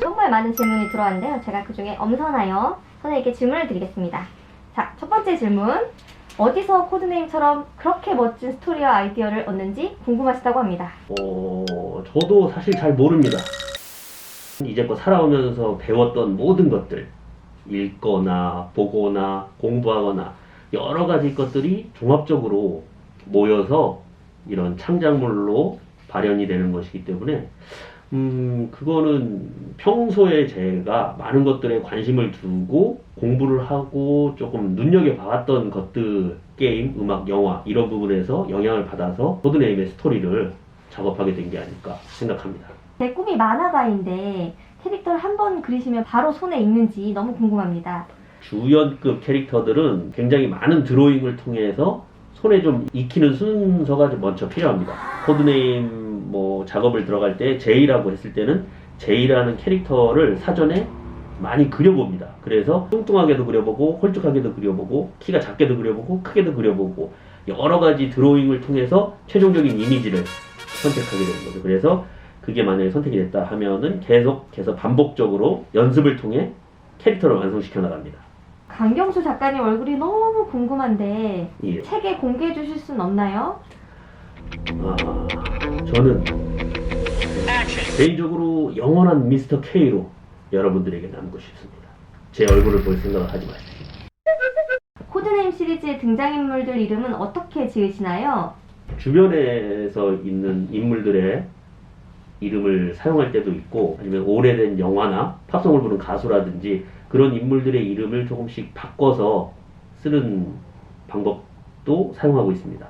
정말 많은 질문이 들어왔는데요. 제가 그 중에 엄선하여 선생님께 질문을 드리겠습니다. 자, 첫 번째 질문. 어디서 코드네임처럼 그렇게 멋진 스토리와 아이디어를 얻는지 궁금하시다고 합니다. 어, 저도 사실 잘 모릅니다. 이제껏 살아오면서 배웠던 모든 것들, 읽거나 보거나 공부하거나 여러 가지 것들이 종합적으로 모여서 이런 창작물로 발현이 되는 것이기 때문에 음, 그거는 평소에 제가 많은 것들에 관심을 두고 공부를 하고 조금 눈여겨봤던 것들, 게임, 음악, 영화, 이런 부분에서 영향을 받아서 코드네임의 스토리를 작업하게 된 게 아닐까 생각합니다. 제 꿈이 만화가인데 캐릭터를 한 번 그리시면 바로 손에 익는지 너무 궁금합니다. 주연급 캐릭터들은 굉장히 많은 드로잉을 통해서 손에 좀 익히는 순서가 좀 먼저 필요합니다. 코드네임 뭐 작업을 들어갈 때 제이라고 했을 때는 제이라는 캐릭터를 사전에 많이 그려봅니다. 그래서 뚱뚱하게도 그려보고 홀쭉하게도 그려보고 키가 작게도 그려보고 크게도 그려보고 여러 가지 드로잉을 통해서 최종적인 이미지를 선택하게 되는 거죠. 그래서 그게 만약에 선택이 됐다 하면은 계속해서 반복적으로 연습을 통해 캐릭터를 완성시켜 나갑니다. 강경수 작가님 얼굴이 너무 궁금한데 예. 책에 공개해 주실 순 없나요? 아, 저는 개인적으로 영원한 미스터 K로 여러분들에게 남고 싶습니다. 제 얼굴을 볼 생각을 하지 마십시오. 코드네임 시리즈의 등장인물들 이름은 어떻게 지으시나요? 주변에서 있는 인물들의 이름을 사용할 때도 있고 아니면 오래된 영화나 팝송을 부른 가수라든지 그런 인물들의 이름을 조금씩 바꿔서 쓰는 방법도 사용하고 있습니다.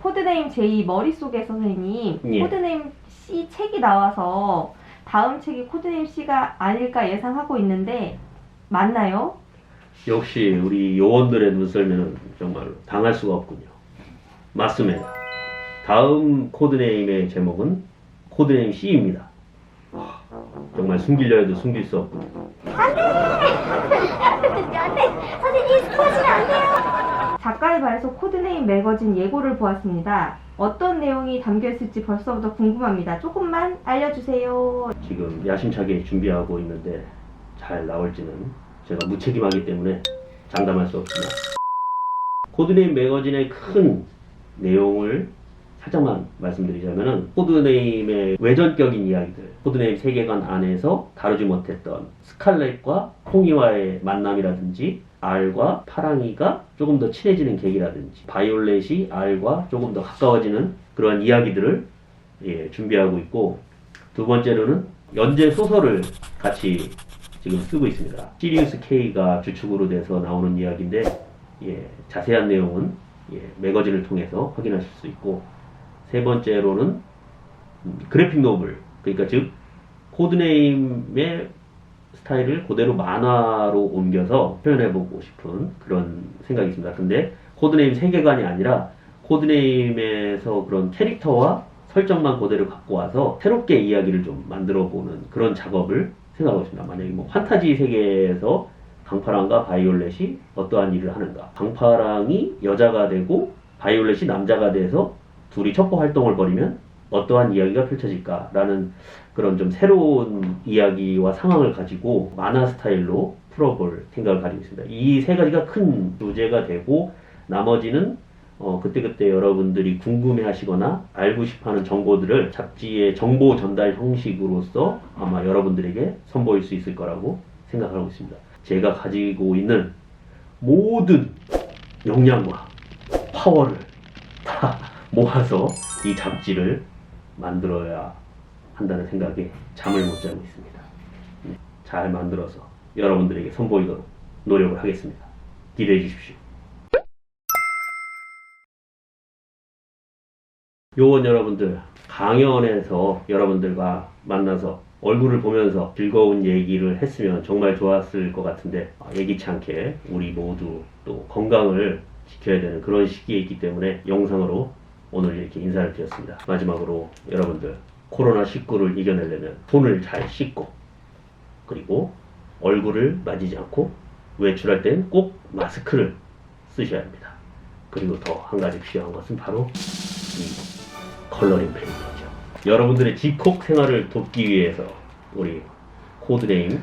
코드네임 J 머릿속에 선생님 예. 코드네임 C 책이 나와서 다음 책이 코드네임 C가 아닐까 예상하고 있는데 맞나요? 역시 우리 요원들의 눈썰매는 정말 당할 수가 없군요. 맞습니다. 다음 코드네임의 제목은 코드네임 C입니다. 정말 숨기려 해도 숨길 수 없군요. 선생님 스포하시면 안 돼요. 작가의 발에서 코드네임 매거진 예고를 보았습니다. 어떤 내용이 담겨 있을지 벌써부터 궁금합니다. 조금만 알려주세요. 지금 야심차게 준비하고 있는데 잘 나올지는 제가 무책임하기 때문에 장담할 수 없지만 코드네임 매거진의 큰 내용을 살짝만 말씀드리자면은 코드네임의 외전격인 이야기들 코드네임 세계관 안에서 다루지 못했던 스칼렛과 홍이와의 만남이라든지 알과 파랑이가 조금 더 친해지는 계기라든지 바이올렛이 알과 조금 더 가까워지는 그러한 이야기들을 예, 준비하고 있고 두 번째로는 연재 소설을 같이 지금 쓰고 있습니다. 시리우스 K가 주축으로 돼서 나오는 이야기인데 예, 자세한 내용은 예, 매거진을 통해서 확인하실 수 있고 세 번째로는 음, 그래픽 노블 그러니까 즉 코드네임의 스타일을 그대로 만화로 옮겨서 표현해보고 싶은 그런 생각이 있습니다. 근데 코드네임 세계관이 아니라 코드네임에서 그런 캐릭터와 설정만 그대로 갖고 와서 새롭게 이야기를 좀 만들어보는 그런 작업을 생각하고 있습니다. 만약에 뭐 판타지 세계에서 강파랑과 바이올렛이 어떠한 일을 하는가. 강파랑이 여자가 되고 바이올렛이 남자가 돼서 둘이 첩보 활동을 벌이면 어떠한 이야기가 펼쳐질까라는 그런 좀 새로운 이야기와 상황을 가지고 만화 스타일로 풀어볼 생각을 가지고 있습니다. 이 세 가지가 큰 주제가 되고 나머지는 어, 그때그때 여러분들이 궁금해 하시거나 알고 싶어 하는 정보들을 잡지의 정보 전달 형식으로서 아마 여러분들에게 선보일 수 있을 거라고 생각하고 있습니다. 제가 가지고 있는 모든 역량과 파워를 다 모아서 이 잡지를 만들어야 한다는 생각에 잠을 못 자고 있습니다. 네, 잘 만들어서 여러분들에게 선보이도록 노력을 하겠습니다. 기대해 주십시오. 요원 여러분들, 강연에서 여러분들과 만나서 얼굴을 보면서 즐거운 얘기를 했으면 정말 좋았을 것 같은데 아, 예기치 않게 우리 모두 또 건강을 지켜야 되는 그런 시기에 있기 때문에 영상으로 오늘 이렇게 인사를 드렸습니다. 마지막으로 여러분들 코로나19를 이겨내려면 손을 잘 씻고 그리고 얼굴을 만지지 않고 외출할 땐 꼭 마스크를 쓰셔야 합니다. 그리고 더 한 가지 필요한 것은 바로 이 컬러링 페인트죠. 여러분들의 집콕 생활을 돕기 위해서 우리 코드네임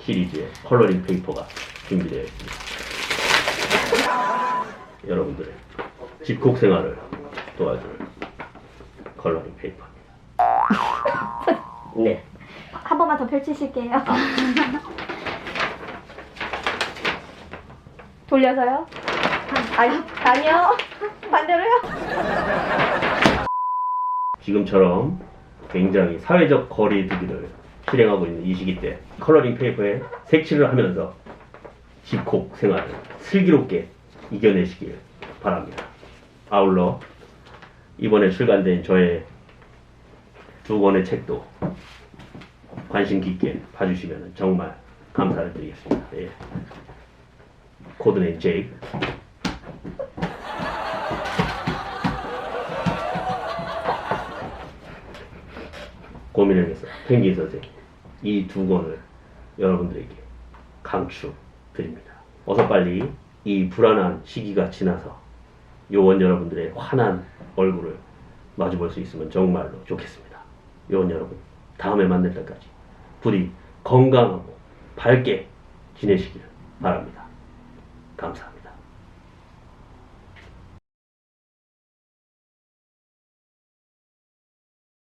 시리즈의 컬러링 페이퍼가 준비되어 있습니다. 여러분들의 집콕 생활을 도와줄 컬러링 페이퍼입니다. 네. 한 번만 더 펼치실게요. 돌려서요? 아니, 아니요. 반대로요? 지금처럼 굉장히 사회적 거리두기를 실행하고 있는 이 시기 때 컬러링 페이퍼에 색칠을 하면서 집콕 생활을 슬기롭게 이겨내시길 바랍니다. 아울러 이번에 출간된 저의 두 권의 책도 관심 깊게 봐주시면 정말 감사를 드리겠습니다. 예. 코드네임 제이크 고민을 해서 펭귄 선생 이두 권을 여러분들에게 강추 드립니다. 어서 빨리 이 불안한 시기가 지나서 요원 여러분들의 환한 얼굴을 마주볼 수 있으면 정말로 좋겠습니다. 요원 여러분 다음에 만날 때까지 부디 건강하고 밝게 지내시길 바랍니다. 감사합니다.